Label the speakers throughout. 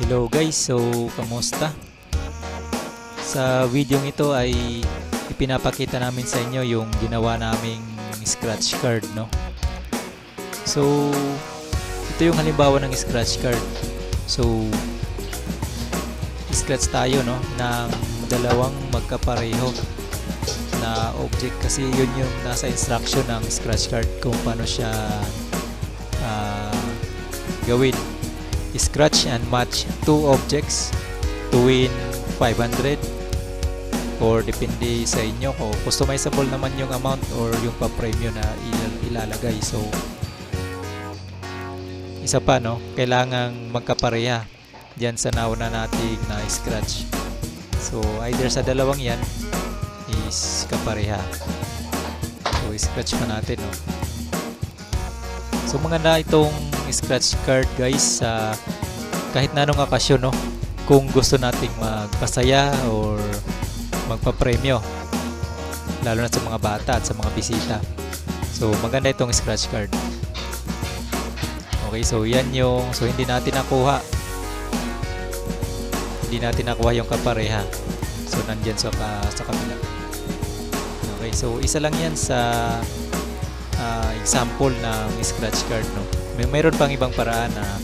Speaker 1: Hello guys, so kamusta? Sa video ito ay ipinapakita namin sa inyo yung ginawa naming scratch card, no? So, ito yung halimbawa ng scratch card. So, scratch tayo, no? Ng dalawang magkapareho na object kasi yun yung nasa instruction ng scratch card kung paano siya ah, gawin scratch and match two objects to win 500 or depende sa inyo kung customizable naman yung amount or yung pa-premium na ilal- ilalagay. So isa pa no? Kailangang magkapareha diyan sa nauna nating na scratch so either sa dalawang yan is kapareha. So scratch pa natin no? So maganda itong scratch card guys sa kahit na anong okasyon no. Kung gusto nating magpasaya or magpa-premyo. Lalo na sa mga bata at sa mga bisita. So maganda itong scratch card. Okay, so yan yung so hindi natin nakuha. Hindi natin nakuha yung kapareha. So nandiyan sa ka- sa kabila. Okay, so isa lang yan sa ah, example ng scratch card no. May mayroon pang ibang paraan na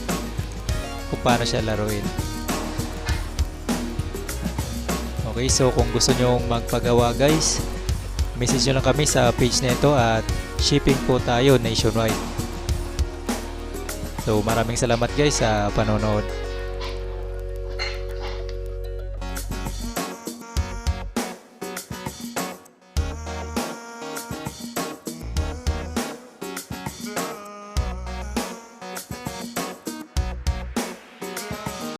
Speaker 1: kung paano siya laruin. Okay, so kung gusto nyo magpagawa guys, message nyo lang kami sa page na ito at shipping po tayo nationwide. So maraming salamat guys sa panonood.